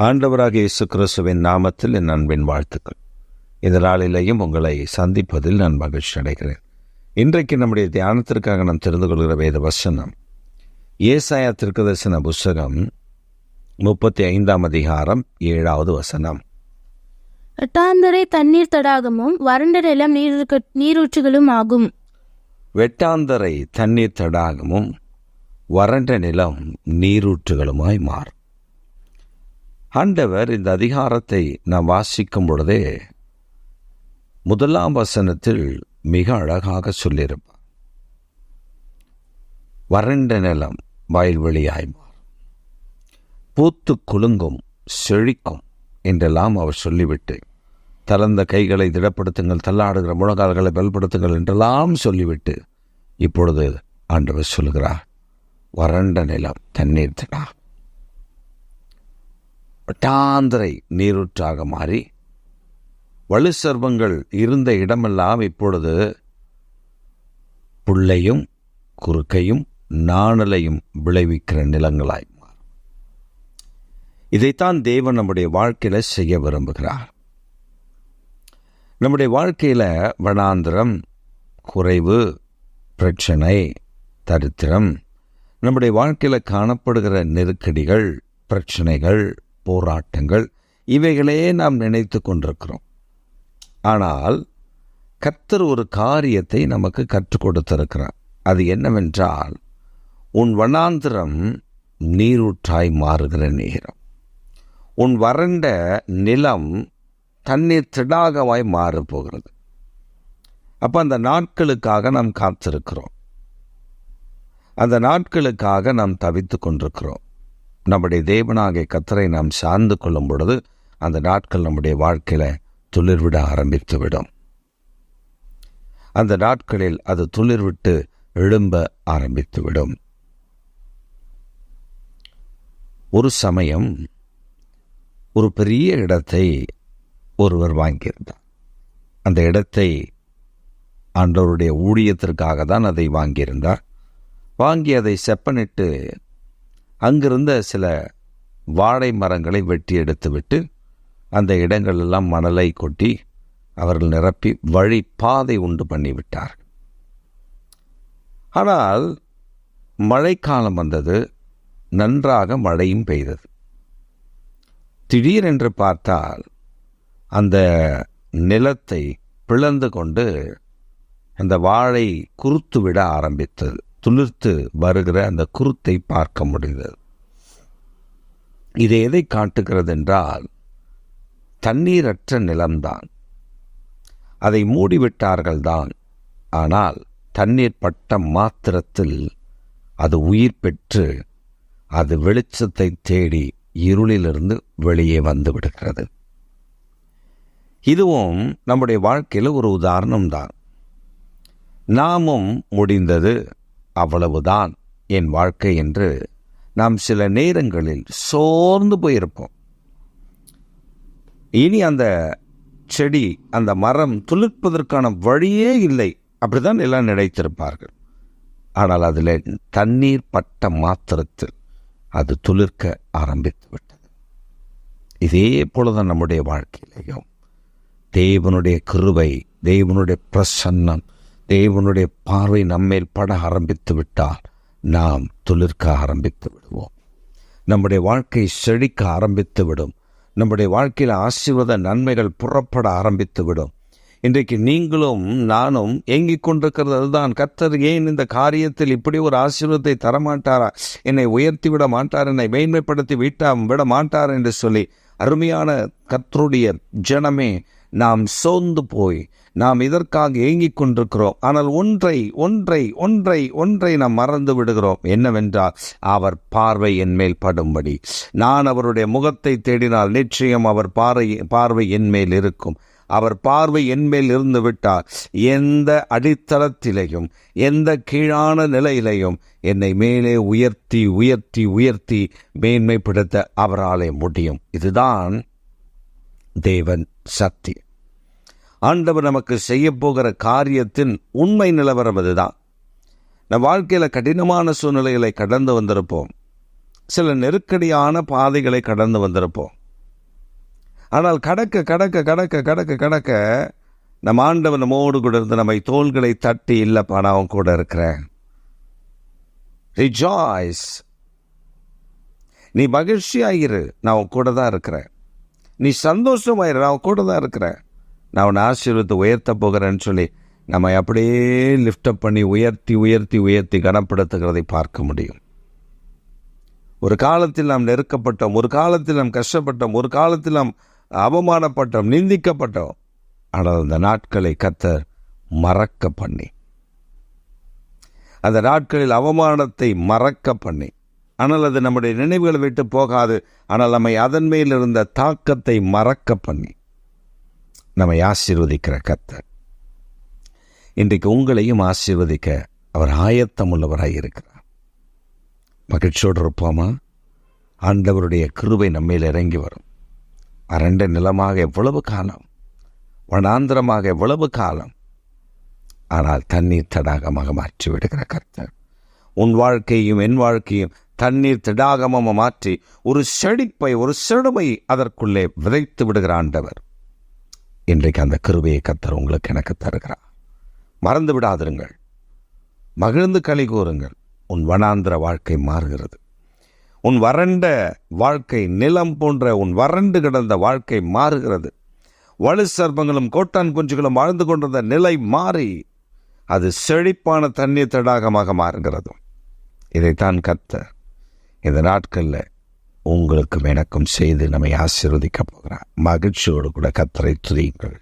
ஆண்டவராக இயேசு கிறிஸ்துவின் நாமத்தில் என் அன்பின் வாழ்த்துக்கள். இந்த நாளிலேயும் உங்களை சந்திப்பதில் நான் மகிழ்ச்சி அடைகிறேன். இன்றைக்கு நம்முடைய தியானத்திற்காக நாம் தெரிந்து கொள்கிற வேத வசனம் ஏசாயா திருக்கதர்சன புஸ்தகம் முப்பத்தி ஐந்தாம் அதிகாரம் ஏழாவது வசனம். எட்டாந்தரை தண்ணீர் தடாகமும் வறண்ட நிலம் நீருக்கு நீரூற்றுகளும் ஆகும். வெட்டாந்தரை தண்ணீர் தடாகமும் வறண்ட நிலம் நீரூற்றுகளுமாய் மாறும். ஆண்டவர் இந்த அதிகாரத்தை நாம் வாசிக்கும் பொழுதே முதலாம் வசனத்தில் மிக அழகாக சொல்லியிருப்பார். வறண்ட நிலம் வயல்வெளியாய்மார் பூத்து குலுங்கும் செழிக்கும் என்றெல்லாம் அவர் சொல்லிவிட்டு தளர்ந்த கைகளை திடப்படுத்துங்கள் தள்ளாடுகிற முழங்கால்களை பல்படுத்துங்கள் என்றெல்லாம் சொல்லிவிட்டு இப்பொழுது ஆண்டவர் சொல்கிறார் வறண்ட நிலம் தண்ணீர் திடா. வட்டாந்தரை நீரூற்றாக மாறி வலு சர்வங்கள் இருந்த இடமெல்லாம் இப்பொழுது புள்ளையும் குறுக்கையும் நாணலையும் விளைவிக்கிற நிலங்களாய் மாறும். இதைத்தான் தேவன் நம்முடைய வாழ்க்கையில செய்ய விரும்புகிறார். நம்முடைய வாழ்க்கையில வனாந்திரம் குறைவு பிரச்சனை தரித்திரம் நம்முடைய வாழ்க்கையில காணப்படுகிற நெருக்கடிகள் பிரச்சனைகள் போராட்டங்கள் இவைகளே நாம் நினைத்து கொண்டிருக்கிறோம். ஆனால் கர்த்தர் ஒரு காரியத்தை நமக்கு கற்றுக் கொடுத்திருக்கிறார். அது என்னவென்றால் உன் வனாந்திரம் நீரூற்றாய் மாறுகிற நேரம். உன் வறண்ட நிலம் தண்ணீர் திடாகவாய் மாறப் போகிறது அப்போ அந்த நாட்களுக்காக நாம் காத்திருக்கிறோம். அந்த நாட்களுக்காக நாம் தவித்து கொண்டிருக்கிறோம். நம்முடைய தேவனாகிய கத்தரை நாம் சார்ந்து கொள்ளும் பொழுது அந்த நாட்கள் நம்முடைய வாழ்க்கையில துளிர்விட ஆரம்பித்து விடும் அந்த நாட்களில் அது துளிர்விட்டு எழும்ப ஆரம்பித்து விடும் ஒரு சமயம் ஒரு பெரிய இடத்தை ஒருவர் வாங்கியிருந்தார். அந்த இடத்தை ஆண்டவருடைய ஊழியத்திற்காக தான் அதை வாங்கியிருந்தார். வாங்கி அதை செப்பனிட்டு அங்கிருந்த சில வாழை மரங்களை வெட்டி எடுத்துவிட்டு அந்த இடங்களெல்லாம் மணலை கொட்டி அவர்கள் நிரப்பி வழி பாதை உண்டு பண்ணிவிட்டார். ஆனால் மழைக்காலம் வந்தது. நன்றாக மழையும் பெய்தது. திடீரென்று பார்த்தால் அந்த நிலத்தை பிளந்து கொண்டு அந்த வாழை குறுத்து விட ஆரம்பித்தது. துளிர்த்து வருகிற அந்த குருத்தை பார்க்க முடிந்தது. இது எதை காட்டுகிறது என்றால் தண்ணீரற்ற நிலம்தான். அதை மூடிவிட்டார்கள் தான் ஆனால் தண்ணீர் பட்ட மாத்திரத்தில் அது உயிர் பெற்று அது வெளிச்சத்தை தேடி இருளிலிருந்து வெளியே வந்து விடுகிறது. இதுவும் நம்முடைய வாழ்க்கையில் ஒரு உதாரணம்தான். நாமும் முடிந்தது அவ்வளவுதான் என் வாழ்க்கை என்று நாம் சில நேரங்களில் சோர்ந்து போயிருப்போம். இனி அந்த செடி அந்த மரம் துளிர்ப்பதற்கான வழியே இல்லை. அப்படிதான் எல்லாம் நினைத்திருப்பார்கள். ஆனால் அதில் தண்ணீர் பட்ட மாத்திரத்தில் அது துளிர்க்க ஆரம்பித்து விட்டது. இதே போலதான் நம்முடைய வாழ்க்கையிலையும். தேவனுடைய கிருவை தேவனுடைய பிரசன்னம் தேவனுடைய பார்வை நம்மேல் பட ஆரம்பித்து விட்டால் நாம் துளிர்க்க ஆரம்பித்து விடுவோம். நம்முடைய வாழ்க்கை செழிக்க ஆரம்பித்து விடும். நம்முடைய வாழ்க்கையில் ஆசீர்வாத நன்மைகள் புறப்பட ஆரம்பித்து விடும். இன்றைக்கு நீங்களும் நானும் ஏங்கிக் கொண்டிருக்கிறது அதுதான். கர்த்தர் ஏன் இந்த காரியத்தில் இப்படி ஒரு ஆசீர்வாதத்தை தரமாட்டாரா? என்னை உயர்த்தி விட மாட்டார் என்னை மேன்மைப்படுத்தி விட்டா விட மாட்டார் என்று சொல்லி அருமையான கர்த்தருடைய ஜனமே நாம் சோர்ந்து போய் நாம் இதற்காக ஏங்கிக் கொண்டிருக்கிறோம். ஆனால் ஒன்றை ஒன்றை ஒன்றை ஒன்றை நாம் மறந்து விடுகிறோம். என்னவென்றால் அவர் பார்வை என் மேல் படும்படி. நான் அவருடைய முகத்தை தேடினால் நிச்சயம் அவர் பார்வை பார்வை என் மேல் இருக்கும். அவர் பார்வை என்மேல் இருந்து விட்டார் எந்த அடித்தளத்திலையும் எந்த கீழான நிலையிலையும் என்னை மேலே உயர்த்தி உயர்த்தி உயர்த்தி மேன்மைப்படுத்த அவராலே முடியும். இதுதான் தேவன் சக்தி ஆண்டவர் நமக்கு செய்ய போகிற காரியத்தின் உண்மை நிலவரம் அதுதான். நம் வாழ்க்கையில் கடினமான சூழ்நிலைகளை கடந்து வந்திருப்போம். சில நெருக்கடியான பாதைகளை கடந்து வந்திருப்போம். ஆனால் கடக்க கடக்க கடக்க கடக்க கடக்க நம்ம ஆண்டவன் நம்மோடு கூட இருந்து நம்மை தோள்களை தட்டி இல்லைப்பா நான் அவன் கூட இருக்கிறேன். ரிஜாய்ஸ் நீ மகிழ்ச்சியாயிரு நான் உன் கூட தான் இருக்கிறேன். நீ சந்தோஷமாயிரு நான் உன் கூட தான் இருக்கிறேன். நான் உன் ஆசீர்வத்தை உயர்த்த போகிறேன்னு சொல்லி நம்ம அப்படியே லிஃப்டப் பண்ணி உயர்த்தி உயர்த்தி உயர்த்தி கனப்படுத்துகிறதை பார்க்க முடியும். ஒரு காலத்தில் நாம் நெருக்கப்பட்டோம் ஒரு காலத்தில் நாம் கஷ்டப்பட்டோம் ஒரு காலத்தில் நாம் அவமானப்பட்டோம் நிந்திக்கப்பட்டோம். ஆனால் அந்த நாட்களை கத்தர் மறக்க பண்ணி. அந்த நாட்களில் அவமானத்தை மறக்க பண்ணி. ஆனால் அது நம்முடைய நினைவுகளை விட்டு போகாது. ஆனால் நம்மை அதன் மேல் இருந்த தாக்கத்தை மறக்க பண்ணி. நம்மை ஆசீர்வதிக்கிற கத்தர். இன்றைக்கு உங்களையும் ஆசீர்வதிக்க அவர் ஆயத்தம் உள்ளவராக இருக்கிறார். மகிழ்ச்சியோடு இருப்போமா? ஆண்டவருடைய கிருபை நம்மேல் இறங்கி வரும். அரண்ட நிலமாக எவ்வளவு காலம்? வனாந்திரமாக எவ்வளவு காலம்? ஆனால் தண்ணீர் தடாகமாக மாற்றி விடுகிற கர்த்தர். உன் வாழ்க்கையும் என் வாழ்க்கையும் தண்ணீர் தடாகமாக மாற்றி ஒரு செழிப்பை ஒரு செழுமை அதற்குள்ளே விதைத்து விடுகிற ஆண்டவர். இன்றைக்கு அந்த கிருபையை கத்தர் உங்களுக்கு எனக்கு தருகிறார். மறந்து விடாதிருங்கள். மகிழ்ந்து களி கூறுங்கள். உன் வனாந்திர வாழ்க்கை மாறுகிறது. உன் வறண்ட வாழ்க்கை நிலம் போன்ற உன் வறண்டு கிடந்த வாழ்க்கை மாறுகிறது. வலு சர்ப்பங்களும் கோட்டான் குஞ்சுகளும் வாழ்ந்து கொண்டிருந்த நிலை மாறி அது செழிப்பான தண்ணீர் தடாகமாக மாறுகிறது. இதைத்தான் கத்த இந்த நாட்களில் உங்களுக்கும் எனக்கும் செய்து நம்மை ஆசீர்வதிக்க போகிறார். மகிழ்ச்சியோடு கூட கத்தரை துதியுங்கள்.